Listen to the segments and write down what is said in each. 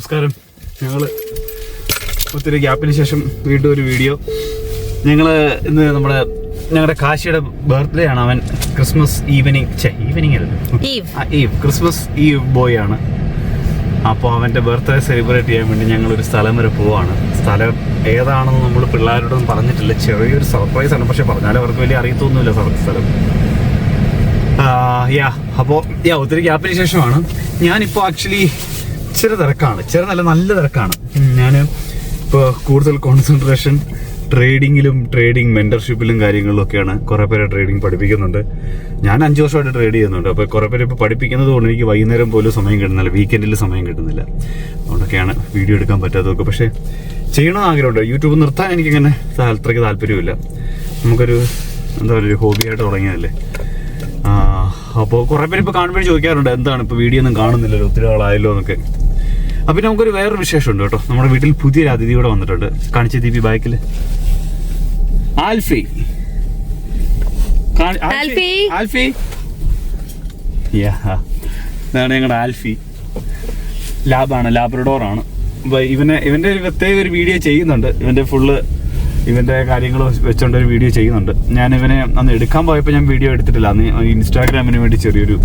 നമസ്കാരം. ഞങ്ങൾ ഒത്തിരി ഗ്യാപ്പിന് ശേഷം വീണ്ടും ഒരു വീഡിയോ. ഞങ്ങൾ ഇന്ന് നമ്മുടെ ഞങ്ങളുടെ കാശിയുടെ ബർത്ത്ഡേ ആണ് അവൻ ക്രിസ്മസ് ഈവനിങ് ചേ ഈവനിങ് അല്ല. ഈവ് ക്രിസ്മസ് ഈവ് ബോയ് ആണ്. അപ്പോൾ അവന്റെ ബർത്ത്ഡേ സെലിബ്രേറ്റ് ചെയ്യാൻ വേണ്ടി ഞങ്ങൾ ഒരു സ്ഥലം വരെ പോവാണ്. സ്ഥലം ഏതാണെന്ന് നമ്മൾ പിള്ളേരോടൊന്നും പറഞ്ഞിട്ടില്ല. ചെറിയൊരു സർപ്രൈസ് ആണ്. പക്ഷെ പറഞ്ഞാലും അവർക്ക് വലിയ അറിയത്തൊന്നുമില്ല സ്ഥലം സ്ഥലം. യാ അപ്പോൾ യാ ഒത്തിരി ഗ്യാപ്പിന് ശേഷമാണ്. ഞാനിപ്പോൾ ആക്ച്വലി ഇച്ചിരി തിരക്കാണ്. ഇച്ചിരി നല്ല നല്ല തിരക്കാണ്. ഞാൻ ഇപ്പോൾ കൂടുതൽ കോൺസെൻട്രേഷൻ ട്രേഡിങ്ങിലും ട്രേഡിംഗ് മെന്റർഷിപ്പിലും കാര്യങ്ങളിലും ഒക്കെയാണ് കുറേ പേരെ ട്രേഡിംഗ് പഠിപ്പിക്കുന്നുണ്ട്. ഞാൻ അഞ്ച് വർഷമായിട്ട് ട്രേഡ് ചെയ്യുന്നുണ്ട്. അപ്പോൾ കുറേ പേര് ഇപ്പോൾ പഠിപ്പിക്കുന്നത് കൊണ്ട് എനിക്ക് വൈകുന്നേരം പോലും സമയം കിട്ടുന്നില്ല. വീക്കെൻഡിൽ സമയം കിട്ടുന്നില്ല. അതുകൊണ്ടൊക്കെയാണ് വീഡിയോ എടുക്കാൻ പറ്റാത്തതൊക്കെ. പക്ഷേ ചെയ്യണമെന്ന് ആഗ്രഹമുണ്ട്. യൂട്യൂബ് നിർത്താൻ എനിക്കിങ്ങനെ അത്രയ്ക്ക് താല്പര്യമില്ല നമുക്കൊരു എന്താ പറയുക ഒരു ഹോബിയായിട്ട് തുടങ്ങിയതല്ലേ അപ്പോൾ കുറേ പേര് ഇപ്പോൾ കാണുമ്പോൾ ചോദിക്കാറുണ്ട് എന്താണ് ഇപ്പോൾ വീഡിയോ ഒന്നും കാണുന്നില്ലല്ലോ ഒത്തിരി ആളായല്ലോ എന്നൊക്കെ. അപ്പം പിന്നെ നമുക്കൊരു വേറൊരു വിശേഷമുണ്ട് കേട്ടോ. നമ്മുടെ വീട്ടിൽ പുതിയൊരു അതിഥി കൂടെ വന്നിട്ടുണ്ട്. കാണിച്ച ദീപി ബാക്കിൽ ആൽഫി. ആൽഫി. ഇതാണ് ഞങ്ങളുടെ ആൽഫി. ലാബാണ് ലാബ്രഡോർ ആണ് ഇവനെ ഇവന്റെ ഒരു പ്രത്യേക ഒരു വീഡിയോ ചെയ്യുന്നുണ്ട്. ഇവന്റെ ഫുള്ള് ഇവന്റെ കാര്യങ്ങൾ വെച്ചുകൊണ്ട് ഒരു വീഡിയോ ചെയ്യുന്നുണ്ട്. ഞാൻ ഇവനെ അന്ന് എടുക്കാൻ പോയപ്പോൾ ഞാൻ വീഡിയോ എടുത്തിട്ടില്ല. അന്ന് ഇൻസ്റ്റാഗ്രാമിന് വേണ്ടി ചെറിയൊരു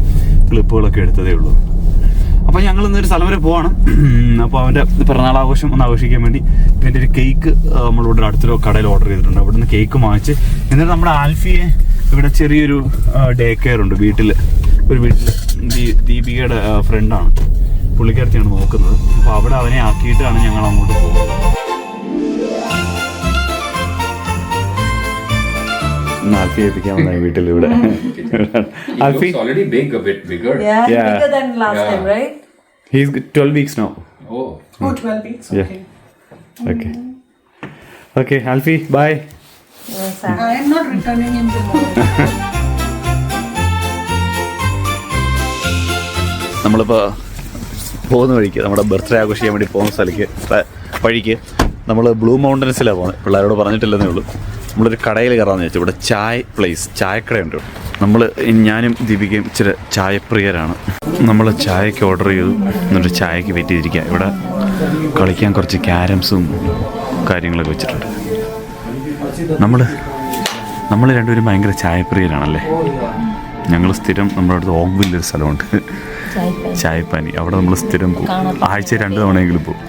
ക്ലിപ്പുകളൊക്കെ എടുത്തതേ ഉള്ളൂ. അപ്പോൾ ഞങ്ങൾ ഇന്നൊരു സ്ഥലം വരെ പോവാണ്. അപ്പോൾ അവന്റെ പിറന്നാൾ ആഘോഷം ഒന്ന് ആഘോഷിക്കാൻ വേണ്ടി ഇവന്റെ ഒരു കേക്ക് നമ്മളിവിടെ അടുത്തൊരു കടയിൽ ഓർഡർ ചെയ്തിട്ടുണ്ട്. അവിടെ നിന്ന് കേക്ക് വാങ്ങിച്ച് എന്നിട്ട് നമ്മുടെ ആൽഫിയെ ഇവിടെ ചെറിയൊരു ഡേ കെയർ ഉണ്ട്. വീട്ടിൽ ഒരു വീട്ടിൽ ദീപികയുടെ ഫ്രണ്ടാണ് പുള്ളിക്കാരത്തിയാണ് നോക്കുന്നത്. അപ്പോൾ അവിടെ അവനെ ആക്കിയിട്ടാണ് ഞങ്ങൾ അങ്ങോട്ട് പോകുന്നത്. ആൽഫി ഏൽപ്പിക്കാൻ വന്ന വീട്ടിൽ ഇവിടെ Alfie Alfie looks already big, a bit bigger. Yeah, Yeah. bigger than last Yeah. time, right? He's twelve weeks no Oh, Oh, 12 weeks. Yeah. Okay okay Alfie bye Yes, I am not returning him tomorrow. നമ്മളിപ്പോൾ പോകുന്ന വഴിക്ക് നമ്മുടെ birthday ആഘോഷിക്കാൻ വേണ്ടി പോകുന്ന സ്ഥലക്ക് സ്ഥ- വഴിക്ക് നമ്മൾ ബ്ലൂ മൗണ്ടൻസിലാണ് പോകുന്നത് പിള്ളേരോട് പറഞ്ഞിട്ടില്ലെന്നേ ഉള്ളൂ നമ്മളൊരു കടയിൽ കയറാമെന്ന് വെച്ചാൽ ഇവിടെ ചായ പ്ലേസ് ചായക്കടയുണ്ട്. നമ്മൾ ഞാനും ദീപികയും ഇച്ചിരി ചായപ്രിയരാണ്. നമ്മൾ ചായക്ക് ഓർഡർ ചെയ്തു. എന്നിട്ട് ചായക്ക് വെയിറ്റ് ചെയ്തിരിക്കുക ഇവിടെ കളിക്കാൻ കുറച്ച് ക്യാരംസും കാര്യങ്ങളൊക്കെ വെച്ചിട്ടുണ്ട്. നമ്മൾ നമ്മൾ രണ്ടുപേരും ഭയങ്കര ചായപ്രിയരാണല്ലേ? ഞങ്ങൾ സ്ഥിരം നമ്മുടെ അടുത്ത് ഓഗ്വില്ലൊരു സ്ഥലമുണ്ട്. ചായപ്പാനി. അവിടെ നമ്മൾ സ്ഥിരം പോകും. ആഴ്ച രണ്ട് തവണയെങ്കിലും പോകും.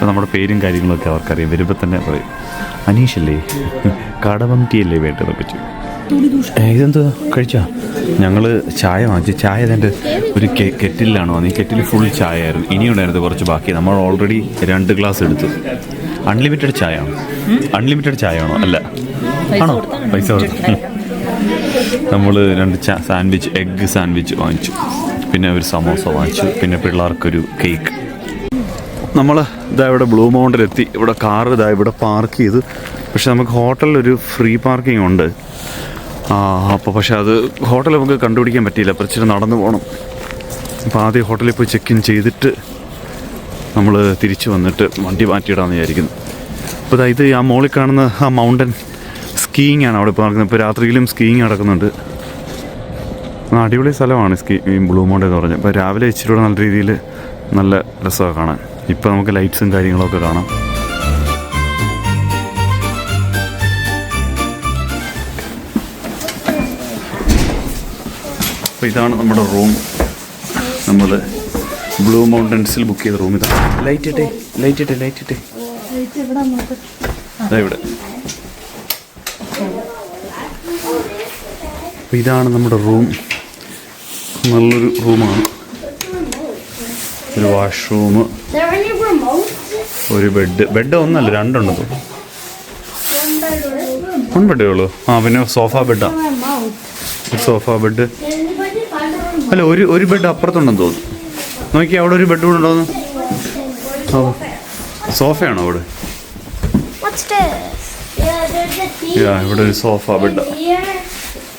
ഇപ്പം നമ്മുടെ പേരും കാര്യങ്ങളൊക്കെ അവർക്കറിയാം. വരുമ്പോൾ തന്നെ പറയും അനീഷല്ലേ കടവം ടീ അല്ലേ വേണ്ടതൊക്കെ ചെയ്യും ഏ, ഇതെന്താ കഴിച്ചാ? ഞങ്ങൾ ചായ വാങ്ങിച്ചു ചായ അതിന്റെ ഒരു കെ- കെറ്റിലാണ് വന്നത് ഈ കെറ്റിൽ ഫുൾ ചായ ആയിരുന്നു ഇനിയുണ്ടായിരുന്നു കുറച്ച് ബാക്കി. നമ്മൾ ഓൾറെഡി രണ്ട് ഗ്ലാസ് എടുത്തു. അൺലിമിറ്റഡ് ചായ ആണോ? അൺലിമിറ്റഡ് ചായ ആണോ? അല്ല. ആണോ? പൈസ കൊടുത്തു നമ്മൾ രണ്ട് സാൻഡ്വിച്ച് എഗ്ഗ് സാൻഡ്വിച്ച് വാങ്ങിച്ചു. പിന്നെ ഒരു സമോസ വാങ്ങിച്ചു. പിന്നെ പിള്ളേർക്കൊരു കേക്ക് നമ്മൾ ഇതാ ഇവിടെ ബ്ലൂ മൗണ്ടിൽ എത്തി. ഇവിടെ കാർ ഇതാ ഇവിടെ പാർക്ക് ചെയ്ത്. പക്ഷെ നമുക്ക് ഹോട്ടലിൽ ഒരു ഫ്രീ പാർക്കിംഗ് ഉണ്ട്. അപ്പോൾ പക്ഷെ അത് ഹോട്ടൽ നമുക്ക് കണ്ടുപിടിക്കാൻ പറ്റിയില്ല. അപ്പോൾ ഇച്ചിരി നടന്നു പോകണം അപ്പോൾ ആദ്യം ഹോട്ടലിൽ പോയി ചെക്ക് ഇൻ ചെയ്തിട്ട് നമ്മൾ തിരിച്ചു വന്നിട്ട് വണ്ടി മാറ്റിയിടാമെന്ന് വിചാരിക്കുന്നു. അപ്പോൾ ഇത് ആ മോളിൽ കാണുന്ന ആ മൗണ്ടൻ സ്കീയിങ് ആണ് അവിടെ ഇപ്പോൾ നടക്കുന്നത് ഇപ്പോൾ രാത്രിയിലും സ്കീയിങ് നടക്കുന്നുണ്ട്. അടിപൊളി സ്ഥലമാണ് സ്കീ ബ്ലൂ മൗണ്ട് എന്ന് പറഞ്ഞത് അപ്പോൾ രാവിലെ ഇച്ചിരി നല്ല രീതിയിൽ നല്ല രസമാണ് കാണാൻ. ഇപ്പോൾ നമുക്ക് ലൈറ്റ്സും കാര്യങ്ങളൊക്കെ കാണാം. അപ്പോൾ ഇതാണ് നമ്മുടെ റൂം. നമ്മൾ ബ്ലൂ മൗണ്ടൻസിൽ ബുക്ക് ചെയ്ത റൂം ഇതാണ്. ലൈറ്റ് ഇട്ടേ ലൈറ്റ് ഇട്ടേ ലൈറ്റ് ഇട്ടേ. ഇവിടെ. അപ്പോൾ ഇതാണ് നമ്മുടെ റൂം. നല്ലൊരു റൂമാണ്. ഒരു വാഷ്റൂം? ഒരു ബെഡ് ബെഡ് ഒന്നല്ല രണ്ടുണ്ടെന്ന് തോന്നുന്നു വൺ ബെഡേ ഉള്ളൂ. ആ പിന്നെ സോഫ ബെഡാ. Sofa bed? അല്ല ഒരു ഒരു ബെഡ് അപ്പുറത്തുണ്ടെന്ന് തോന്നുന്നു. നോക്കി അവിടെ ഒരു ബെഡ് കൂടെ ഉണ്ടോന്ന്? സോഫയാണോ അവിടെ? ഇവിടെ ഒരു സോഫ ബെഡാ.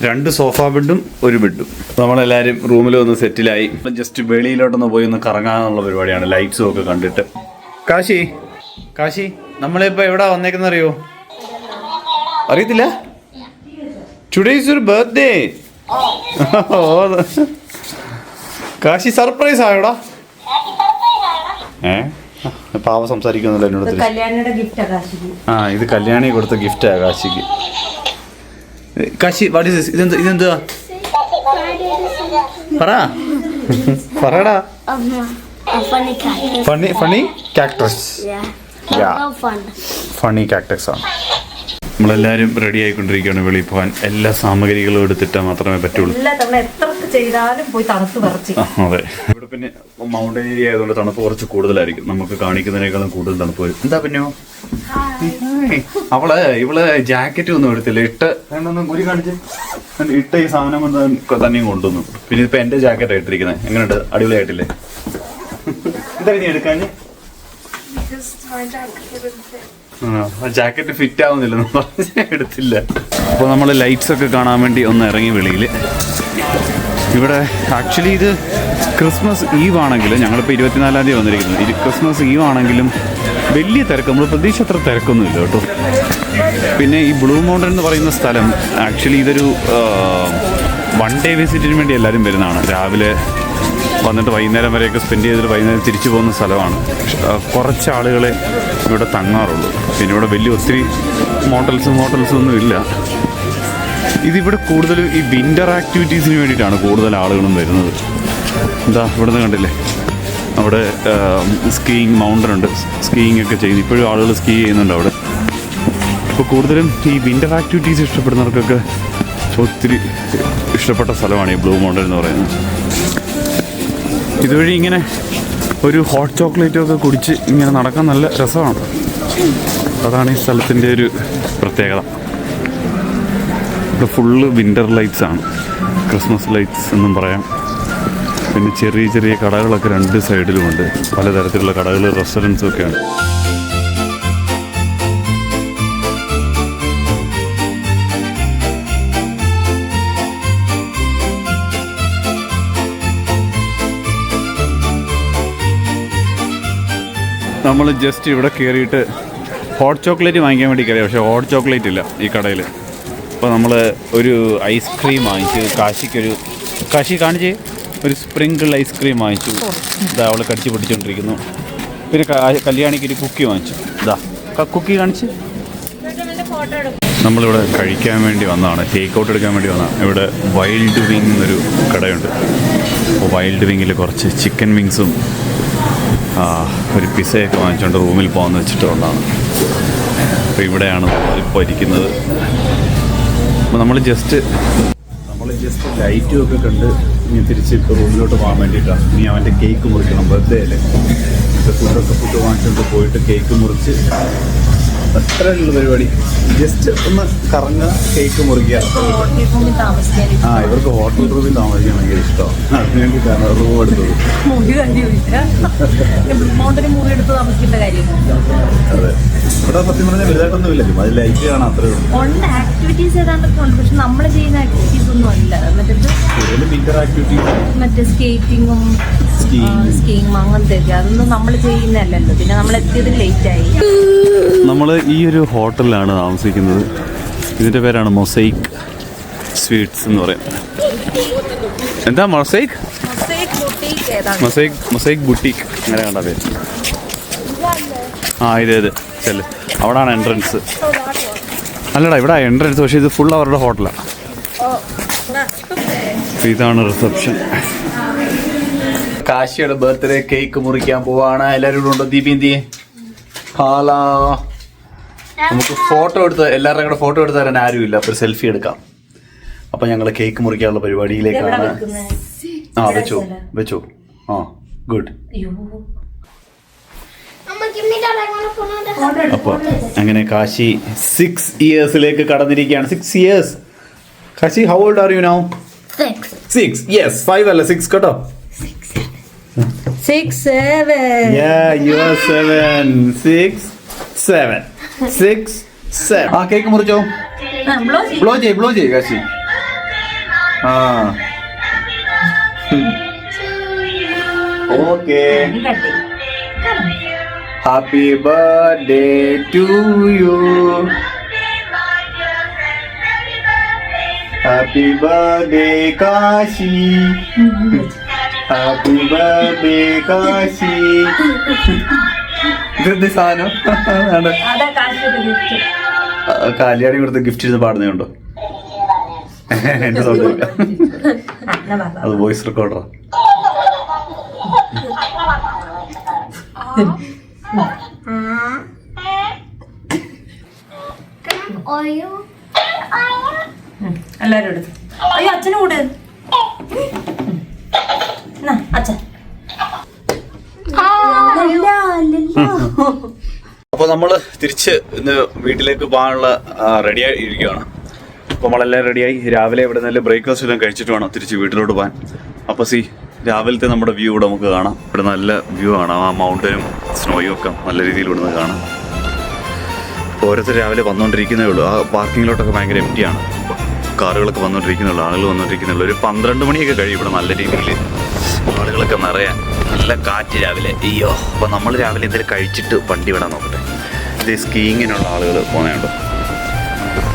രണ്ട് സോഫ ബെഡും ഒരു ബെഡും. നമ്മളെല്ലാരും റൂമിൽ ഒന്ന് സെറ്റിലായി. ജസ്റ്റ് വെളിയിലോട്ടൊന്ന് പോയി ഒന്ന് കറങ്ങാനുള്ള പരിപാടിയാണ്. ലൈറ്റ്സും ഒക്കെ കണ്ടിട്ട്. കാശി കാശി നമ്മളിപ്പോ എവിടാ വന്നേക്കുന്ന അറിയോ അറിയത്തില്ല today is your birthday Kashi surprise ആയോടാ? ഏ? പാവ സംസാരിക്കുന്നില്ല എന്നോട് ആ ഇത് കല്യാണി കൊടുത്ത ഗിഫ്റ്റാ കാശിക്ക്. കാശി വാട്ട് ഇസ് ഇതെന്ത് ഇതെന്തുവാ? പറ. പറടാ. Funny funny cactus funny cactus ആണ്. നമ്മളെല്ലാവരും റെഡി ആയിക്കൊണ്ടിരിക്കുകയാണ് വെളിയിൽ പോകാൻ. എല്ലാ സാമഗ്രികളും എടുത്തിട്ട് മാത്രമേ പറ്റുള്ളൂ. ചെയ്താലും പോയി തണുത്ത് അതെ. ഇവിടെ പിന്നെ മൗണ്ടൻ ഏരിയ ആയതുകൊണ്ട് തണുപ്പ് കുറച്ച് കൂടുതലായിരിക്കും. നമുക്ക് കാണിക്കുന്നതിനേക്കാളും കൂടുതൽ തണുപ്പ് വരും. എന്താ പിന്നെ? ഹായ്. അവൾ ഇവൾ ജാക്കറ്റ് ഒന്നും എടുത്തില്ല. ഇട്ട് വേണ്ടൊന്നും കുരി കാണിച്ച്. ഇട്ട ഈ സാധനം കൊണ്ട് തന്നെയും കൊണ്ടുവന്നു. പിന്നെ ഇപ്പൊ എന്റെ ജാക്കറ്റ് ഇട്ടിരിക്കുന്നത് എങ്ങനെയുണ്ട് അടിപൊളിയായിട്ടില്ലേ? എന്താ നീ എടുക്കാഞ്ഞ്. ജാക്കറ്റ് ഫിറ്റ് ആവുന്നില്ല പറഞ്ഞ് എടുത്തില്ല. അപ്പോൾ നമ്മൾ ലൈറ്റ്സ് ഒക്കെ കാണാൻ വേണ്ടി ഒന്ന് ഇറങ്ങി വെളിയിൽ ഇവിടെ ആക്ച്വലി ഇത് ക്രിസ്മസ് ഈവ് ആണെങ്കിലും ഞങ്ങളിപ്പോൾ ഇരുപത്തിനാലാം തീയതി വന്നിരിക്കുന്നത് ഇത് ക്രിസ്മസ് ഈവ് ആണെങ്കിലും വലിയ തിരക്ക് നമ്മൾ പ്രതീക്ഷ അത്ര തിരക്കൊന്നുമില്ല കേട്ടോ. പിന്നെ ഈ ബ്ലൂ മൗണ്ടൻ എന്ന് പറയുന്ന സ്ഥലം ആക്ച്വലി ഇതൊരു വൺ ഡേ വിസിറ്റിന് വേണ്ടി എല്ലാവരും വരുന്നതാണ്. രാവിലെ വന്നിട്ട് വൈകുന്നേരം വരെയൊക്കെ സ്പെൻഡ് ചെയ്തിട്ട് വൈകുന്നേരം തിരിച്ചു പോകുന്ന സ്ഥലമാണ്. കുറച്ച് ആളുകളെ ഇവിടെ തങ്ങാറുള്ളൂ. പിന്നെ ഇവിടെ വലിയ ഒത്തിരി മോട്ടൽസും ഹോട്ടൽസും ഒന്നും ഇല്ല. ഇതിവിടെ കൂടുതലും ഈ വിന്റർ ആക്ടിവിറ്റീസിന് വേണ്ടിയിട്ടാണ് കൂടുതൽ ആളുകളും വരുന്നത്. എന്താ ഇവിടുന്ന് കണ്ടില്ലേ? അവിടെ സ്കീയിങ് മൗണ്ടൻ ഉണ്ട്. സ്കീയിങ് ഒക്കെ ചെയ്യുന്നു. ഇപ്പോഴും ആളുകൾ സ്കീ ചെയ്യുന്നുണ്ട് അവിടെ. ഇപ്പോൾ കൂടുതലും ഈ വിന്റർ ആക്ടിവിറ്റീസ് ഇഷ്ടപ്പെടുന്നവർക്കൊക്കെ ഒത്തിരി ഇഷ്ടപ്പെട്ട സ്ഥലമാണ് ഈ ബ്ലൂ മൗണ്ടൻ എന്ന് പറയുന്നത്. ഇതുവഴി ഇങ്ങനെ ഒരു ഹോട്ട് ചോക്ലേറ്റും ഒക്കെ കുടിച്ച് ഇങ്ങനെ നടക്കാൻ നല്ല രസമാണ്. അതാണ് ഈ സ്ഥലത്തിന്റെ ഒരു പ്രത്യേകത. ഇവിടെ ഫുള്ള് വിന്റർ ലൈറ്റ്സ് ആണ്. ക്രിസ്മസ് ലൈറ്റ്സ് എന്നും പറയാം. പിന്നെ ചെറിയ ചെറിയ കടകളൊക്കെ രണ്ട് സൈഡിലുമുണ്ട് പലതരത്തിലുള്ള കടകൾ റെസ്റ്റോറന്റ്സും ഒക്കെയാണ് നമ്മൾ ജസ്റ്റ് ഇവിടെ കയറിയിട്ട് ഹോട്ട് ചോക്ലേറ്റ് വാങ്ങിക്കാൻ വേണ്ടി കയറി പക്ഷേ ഹോട്ട് ചോക്ലേറ്റ് ഇല്ല ഈ കടയിൽ അപ്പോൾ നമ്മൾ ഒരു ഐസ്ക്രീം വാങ്ങിച്ചു. കാശിക്കൊരു കാശി കാണിച്ച്? ഒരു സ്പ്രിങ്കിൾ ഐസ്ക്രീം വാങ്ങിച്ചു. ഇതാ അവൾ കടിച്ച് പിടിച്ചുകൊണ്ടിരിക്കുന്നു പിന്നെ കല്യാണിക്ക് ഒരു കുക്കി വാങ്ങിച്ചു. ഇതാ. കുക്കി കാണിച്ച്. നമ്മളിവിടെ കഴിക്കാൻ വേണ്ടി വന്നതാണ്. ടേക്ക് ഔട്ട് എടുക്കാൻ വേണ്ടി വന്നതാണ്. ഇവിടെ വൈൽഡ് വിങ് എന്നൊരു കടയുണ്ട്. അപ്പോൾ വൈൽഡ് വിങ്ങിൽ കുറച്ച് ചിക്കൻ വിങ്സും ഒരു പിസയൊക്കെ വാങ്ങിച്ചുകൊണ്ട് റൂമിൽ പോകാമെന്ന് വെച്ചിട്ട് വന്നതാണ് അപ്പോൾ ഇവിടെയാണ് ഇപ്പോൾ ഇരിക്കുന്നത്. അപ്പോൾ നമ്മൾ ജസ്റ്റ് നമ്മൾ ജസ്റ്റ് ലൈറ്റും ഒക്കെ കണ്ട് ഇനി തിരിച്ച് ഇപ്പോൾ റൂമിലോട്ട് പോകാൻ വേണ്ടിയിട്ടാണ് ഇനി അവന്റെ കേക്ക് മുറിക്കണം ബർത്ത്ഡേ അല്ലേ? ഫുഡൊക്കെ ഫുഡ് വാങ്ങിച്ചുകൊണ്ട് പോയിട്ട് കേക്ക് മുറിച്ച് അത്രയുള്ള പരിപാടി. ജസ്റ്റ് ഒന്ന് കറങ്ങുക കേക്ക് മുറിക്കുക. ആ ഇവർക്ക് ഹോട്ടൽ റൂമിൽ താമസിക്കാൻ ഭയങ്കര ഇഷ്ടമാണ്. അതിനുവേണ്ടിയിട്ടാണ് റൂം എടുത്തത്. അതെ. ഇവിടെ സത്യം പറഞ്ഞാൽ വലുതായിട്ടൊന്നും ഇല്ലല്ലോ അത് ലൈറ്റ് കാണാൻ അത്രേ ഉള്ളൂ. ആക്ടിവിറ്റീസ് ഏതാണ്ടൊക്കെ ഉണ്ട് പക്ഷെ നമ്മൾ ചെയ്യുന്ന ആക്ടിവിറ്റീസ് ഒന്നും അല്ല. മറ്റേ മറ്റേ സ്കേറ്റിങ്ങും. സ്കീയിങ് അതൊന്നും നമ്മൾ ചെയ്യുന്നതല്ലല്ലോ. പിന്നെ നമ്മൾ എത്തിയത് ലേറ്റ് ആയി. നമ്മൾ ഈ ഒരു ഹോട്ടലിലാണ് താമസിക്കുന്നത്. ഇതിന്റെ പേരാണ് മൊസൈക്ക് സ്വീറ്റ്സ് എന്ന് പറയുന്നത് എന്താ മൊസൈക്ക് മൊസൈക്ക് മൊസൈക്ക് ബുട്ടീക്ക് അങ്ങനെ കണ്ട പേര്. ആ ഇത് ഇത്. ചെല്ല്. അവിടാണ് എൻട്രൻസ് അല്ലടാ ഇവിടെ എൻട്രൻസ് പക്ഷേ ഇത് ഫുൾ അവരുടെ ഹോട്ടലാണ് ഇതാണ് റിസപ്ഷൻ കാശിയുടെ ബർത്ത്ഡേ കേക്ക് മുറിക്കാൻ പോവാണ്. എല്ലാവരും കൂടെ ഉണ്ടോ? ദീപി എന്തിയെ ഹാലാ. നമുക്ക് ഫോട്ടോ എടുത്ത് എല്ലാവരുടെയും കൂടെ ഫോട്ടോ എടുത്ത് തരാൻ ആരുമില്ല. അപ്പൊ സെൽഫി എടുക്കാം. അപ്പൊ ഞങ്ങൾ കേക്ക് മുറിക്കാനുള്ള പരിപാടിയിലേക്കാണ്. ആ വെച്ചോ. വെച്ചോ. ആ ഗുഡ് അപ്പോൾ അങ്ങനെ കാശി സിക്സ് ഇയേഴ്സിലേക്ക് കടന്നിരിക്കുകയാണ്. Six years Kashi how old are you now. Six yes five അല്ല സിക്സ് കേട്ടോ. Six seven Yeah, you are seven, six, seven, six, seven. ആ കേക്ക് മുറിച്ചോ? ബ്ലോ ചെയ് ബ്ലോ ചെയ് കാശി. ആ. Okay happy birthday to you happy birthday Kashi. Happy birthday Kashi ഇതെന്ത് സാധനം കാലിയാടി കൊടുത്ത് ഗിഫ്റ്റ് ചെയ്ത് പാടുന്നുണ്ടോ എന്റെ സൗണ്ട്. അത് വോയിസ് റെക്കോർഡറാ Oil. എല്ലാരും അയ്യോ അച്ഛനും കൂടെ എന്നാ, അച്ഛൻ അപ്പോൾ നമ്മൾ തിരിച്ച് ഇന്ന് വീട്ടിലേക്ക് പോകാനുള്ള റെഡിയായി ഇരിക്കുകയാണ് അപ്പോൾ നമ്മളെല്ലാം റെഡിയായി രാവിലെ ഇവിടെ നല്ല ബ്രേക്ക്ഫാസ്റ്റ് എല്ലാം കഴിച്ചിട്ട് വേണം തിരിച്ച് വീട്ടിലോട്ട് പോകാൻ. അപ്പോൾ സി രാവിലത്തെ നമ്മുടെ വ്യൂ ഇവിടെ നമുക്ക് കാണാം. ഇവിടെ നല്ല വ്യൂ ആണ്. ആ മൗണ്ടനും സ്നോയും ഒക്കെ നല്ല രീതിയിൽ ഇവിടെ നിന്ന് കാണാം. ഓരോരുത്തർ രാവിലെ വന്നുകൊണ്ടിരിക്കുന്നേ ഉള്ളൂ. ആ പാർക്കിങ്ങിലോട്ടൊക്കെ ഭയങ്കര എംറ്റിയാണ് കാറുകളൊക്കെ വന്നുകൊണ്ടിരിക്കുന്നേ ഉള്ളൂ ആളുകൾ വന്നുകൊണ്ടിരിക്കുന്നേ ഉള്ളൂ ഒരു പന്ത്രണ്ട് മണിയൊക്കെ കഴിയും ഇവിടെ നല്ല രീതിയിൽ. ആളുകളൊക്കെ നിറയാൻ നല്ല കാറ്റ് രാവിലെ. അയ്യോ. അപ്പോൾ നമ്മൾ രാവിലെ എന്തെങ്കിലും കഴിച്ചിട്ട് വണ്ടി വിടാൻ നോക്കട്ടെ. ഇത് സ്കീയിങ്ങിനുള്ള ആളുകൾ പോകുന്നുണ്ട്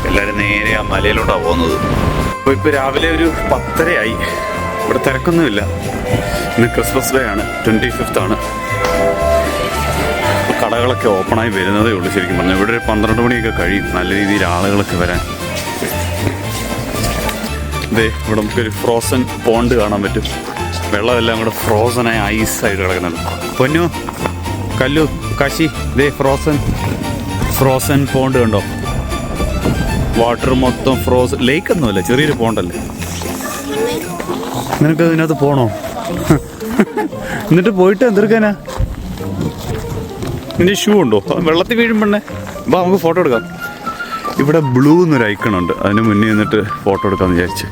എല്ലാവരും നേരെ ആ മലയിലോട്ടാണ് പോകുന്നത്. അപ്പോൾ ഇപ്പോൾ രാവിലെ ഒരു പത്തരയായി. ഇവിടെ തിരക്കൊന്നുമില്ല. ഇന്ന് ക്രിസ്മസ് ഡേ ആണ് ട്വന്റി ഫിഫ്ത്ത് ആണ്. കടകളൊക്കെ ഓപ്പണായി വരുന്നതേ ഉള്ളൂ ശരിക്കും പറഞ്ഞാൽ. ഇവിടെ ഒരു പന്ത്രണ്ട് മണിയൊക്കെ കഴിയും നല്ല രീതിയിൽ ആളുകളൊക്കെ വരാൻ. ഇതേ ഇവിടെ നമുക്കൊരു ഫ്രോസൺ പോണ്ട് കാണാൻ പറ്റും. വെള്ളമെല്ലാം കൂടെ ഐസ് ഐസായിട്ട് കിടക്കുന്നുണ്ട്. പൊന്നു കല്ലു കാശി ഇതേ ഫ്രോസൺ. ഫ്രോസൺ പോണ്ട് കണ്ടോ? വാട്ടർ മൊത്തം ഫ്രോസ് ലേക്ക് ഒന്നുമല്ല ചെറിയൊരു പോണ്ടല്ലേ നിനക്ക് ഇതിനകത്ത് പോണോ? എന്നിട്ട് പോയിട്ട് എന്തെടുക്കാനാ? നിന്റെ ഷൂ ഉണ്ടോ? വെള്ളത്തിൽ വീഴുമ്പോണ്ണേ അപ്പോൾ നമുക്ക് ഫോട്ടോ എടുക്കാം. ഇവിടെ ബ്ലൂ എന്നൊരു ഐക്കണുണ്ട് അതിന് മുന്നേ നിന്നിട്ട് ഫോട്ടോ എടുക്കാമെന്ന് വിചാരിച്ച്.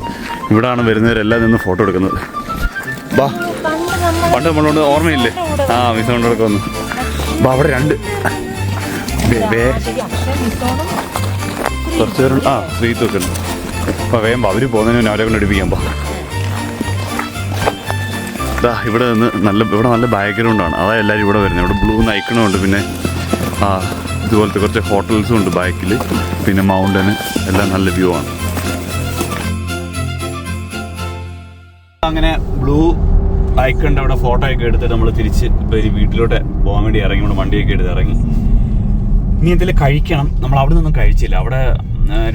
ഇവിടാണ് വരുന്നവരെല്ലാം നിന്ന് ഫോട്ടോ എടുക്കുന്നത്. വാ. പണ്ട് നമ്മളോട് ഓർമ്മയില്ലേ? ആ മിസ് കൊണ്ടെടുക്കുന്നു വാ അവിടെ രണ്ട്. കുറച്ച് പേര് ആ ശ്രീത്തൊക്കെ ഉണ്ട്. അപ്പോൾ വേമ്പോ അവർ പോകുന്നതിന് അവരെ കൊണ്ട് എടുപ്പിക്കാൻ പോ. ഇതാ ഇവിടെ നിന്ന് നല്ല ഇവിടെ നല്ല ബാക്ക്ഗ്രൗണ്ടാണ് അതാ എല്ലാവരും ഇവിടെ വരുന്നത്. ഇവിടെ ബ്ലൂ നയിക്കണമുണ്ട് പിന്നെ ആ ഇതുപോലത്തെ കുറച്ച് ഹോട്ടൽസും ഉണ്ട് ബാക്കിൽ പിന്നെ മൗണ്ടന് എല്ലാം നല്ല വ്യൂ ആണ്. അങ്ങനെ ബ്ലൂ ഐക്കണ്ട് അവിടെ ഫോട്ടോ ഒക്കെ എടുത്തിട്ട് നമ്മൾ തിരിച്ച് ഇപ്പോൾ വീട്ടിലോട്ട് പോകാൻ വേണ്ടി ഇറങ്ങി. നമ്മുടെ വണ്ടിയൊക്കെ എടുത്ത് ഇറങ്ങി. ഇനി എന്തെങ്കിലും കഴിക്കണം. നമ്മൾ അവിടെ നിന്നും കഴിച്ചില്ല. അവിടെ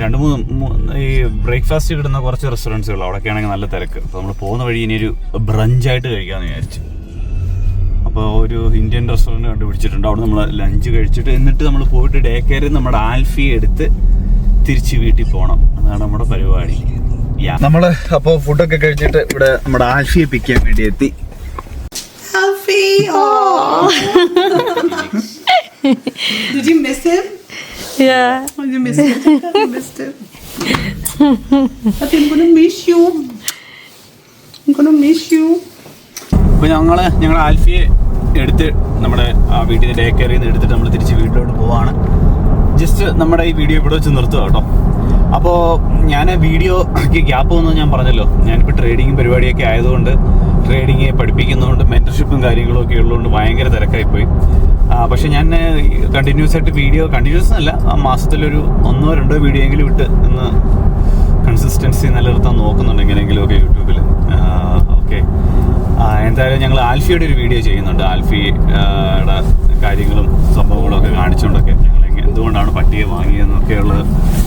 രണ്ട് മൂന്ന് ഈ ബ്രേക്ക്ഫാസ്റ്റ് കിട്ടുന്ന കുറച്ച് റെസ്റ്റോറന്റ്സുകൾ അവിടെയൊക്കെ ആണെങ്കിൽ നല്ല തിരക്ക്. അപ്പോൾ നമ്മൾ പോകുന്ന വഴി ഇനി ഒരു ബ്രഞ്ചായിട്ട് കഴിക്കാമെന്ന് വിചാരിച്ചു. അപ്പോൾ ഒരു ഇന്ത്യൻ റെസ്റ്റോറന്റ് കണ്ടുപിടിച്ചിട്ടുണ്ട്. അവിടെ നമ്മൾ ലഞ്ച് കഴിച്ചിട്ട് എന്നിട്ട് നമ്മൾ പോയിട്ട് ഡേ കെയറിൽ നമ്മുടെ ആൽഫി എടുത്ത് തിരിച്ച് വീട്ടിൽ പോകണം. അതാണ് നമ്മുടെ പരിപാടി. നമ്മൾ അപ്പോൾ ഫുഡൊക്കെ കഴിച്ചിട്ട് ഇവിടെ നമ്മുടെ ആൽഫിയെ പിക്ക് ചെയ്യാൻ വേണ്ടി എത്തി. Did you miss him? Yeah. Oh, you miss him. I missed him. But I'm gonna miss you. I'm gonna miss you. അപ്പോൾ ഞങ്ങൾ ഞങ്ങൾ ആൽഫിയെ എടുത്ത് നമ്മുടെ ആ വീട്ടിൽ ഡേ കെയറിൽ നിന്ന് എടുത്തിട്ട് നമ്മൾ തിരിച്ച് വീട്ടിലോട്ട് പോവാണ് ജസ്റ്റ് നമ്മുടെ ഈ വീഡിയോ ഇവിടെ വെച്ച് നിർത്തുക കേട്ടോ അപ്പോൾ ഞാൻ വീഡിയോക്ക് ഗ്യാപ്പ് ഒന്നും ഞാൻ പറഞ്ഞല്ലോ ഞാനിപ്പോൾ ട്രേഡിങ് പരിപാടിയൊക്കെ ആയതുകൊണ്ട് ട്രേഡിങ് പഠിപ്പിക്കുന്നതുകൊണ്ട് മെന്റർഷിപ്പും കാര്യങ്ങളൊക്കെ ഉള്ളതുകൊണ്ട് ഭയങ്കര തിരക്കായിപ്പോയി പക്ഷെ ഞാൻ കണ്ടിന്യൂസ് ആയിട്ട് വീഡിയോ കണ്ടിന്യൂസ് അല്ല ആ മാസത്തിലൊരു ഒന്നോ രണ്ടോ വീഡിയോ എങ്കിലും ഇട്ട് ഇന്ന് കൺസിസ്റ്റൻസി നിലനിർത്താൻ നോക്കുന്നുണ്ട് എങ്ങനെയെങ്കിലും ഒക്കെ യൂട്യൂബിൽ ഓക്കെ. എന്തായാലും ഞങ്ങൾ ആൽഫിയുടെ ഒരു വീഡിയോ ചെയ്യുന്നുണ്ട്. ആൽഫിയുടെ കാര്യങ്ങളും സംഭവങ്ങളും ഒക്കെ കാണിച്ചുകൊണ്ടൊക്കെ ഞങ്ങൾ എന്തുകൊണ്ടാണ് പട്ടിയെ വാങ്ങിയതെന്നൊക്കെയുള്ള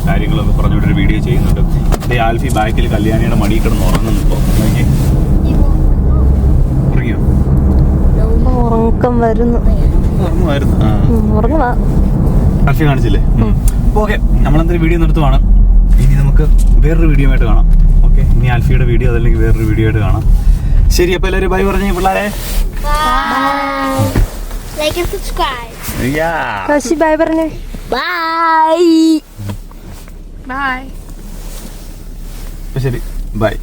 കാര്യങ്ങളൊക്കെ പറഞ്ഞുകൊണ്ടൊരു വീഡിയോ ചെയ്യുന്നുണ്ട്. ഈ ആൽഫി ബാക്കിൽ കല്യാണിയുടെ മടി കിടന്ന് ഉറങ്ങുന്നു ഇപ്പോൾ ഉറങ്ങിയോ? ഉറക്കം വരുന്നു. ഉറങ്ങുമായിരുന്നു. കാണിച്ചില്ലേ? ഓക്കെ നമ്മളെന്തൊരു വീഡിയോ നിർത്തുവാണ് ഇനി നമുക്ക് വേറൊരു വീഡിയോ ആയിട്ട് കാണാം. ഓക്കെ ഇനി ആൽഫിയുടെ വീഡിയോ അതല്ലെങ്കിൽ വേറൊരു വീഡിയോ ആയിട്ട് കാണാം. ശരി അപ്പൊ എല്ലാവരും ബൈ പറഞ്ഞു പിള്ളേരെ. Bye. Like and subscribe. പറഞ്ഞേ. Bye Bye. ശരി ബൈ